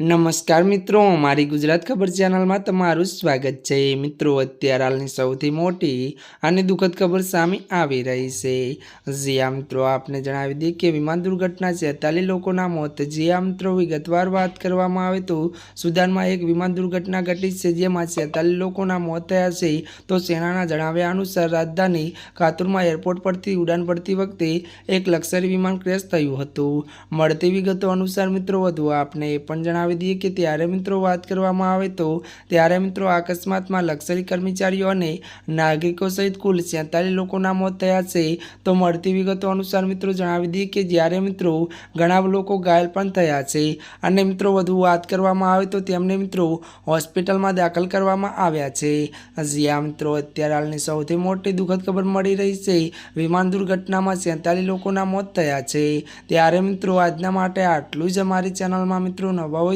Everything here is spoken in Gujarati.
નમસ્કાર મિત્રો, મારી ગુજરાત ખબર ચેનલમાં તમારું સ્વાગત છે. મિત્રો, અત્યારે હાલની સૌથી મોટી અને દુઃખદ ખબર સામે આવી રહી છે. જ્યાં મિત્રો, આપને જણાવી દઈએ કે વિમાન દુર્ઘટના છેતાલીસ લોકોના મોત. જ્યાં મિત્રો, વિગતવાર વાત કરવામાં આવે તો સુદાનમાં એક વિમાન દુર્ઘટના ઘટી છે, જેમાં છેતાલીસ લોકોના મોત થયા છે. તો સેનાના જણાવ્યા અનુસાર, રાજધાની ખાતુરમાં એરપોર્ટ પરથી ઉડાન પડતી વખતે એક લક્ઝરી વિમાન ક્રેશ થયું હતું. મળતી વિગતો અનુસાર, મિત્રો, વધુ આપને એ પણ જણાવી દઈએ કે ત્યારે મિત્રો વાત કરવામાં આવે તો ત્યારે મિત્રો અકસ્માતમાં લક્ઝરી કર્મચારીઓ અને નાગરિકો સહિત કુલ છેતાલીસ લોકોના મોત થયા છે. તો મળતી વિગતો અનુસાર મિત્રો જણાવી દઈએ કે જ્યારે મિત્રો ઘણા લોકો ઘાયલ પણ થયા છે અને મિત્રો વધુ વાત કરવામાં આવે તો તેમને મિત્રો હોસ્પિટલમાં દાખલ કરવામાં આવ્યા છે. જ્યાં મિત્રો અત્યારે હાલની સૌથી મોટી દુઃખદ ખબર મળી રહી છે. વિમાન દુર્ઘટનામાં છેતાલીસ લોકોના મોત થયા છે. ત્યારે મિત્રો આજના માટે આટલું જ અમારી ચેનલમાં મિત્રો નવા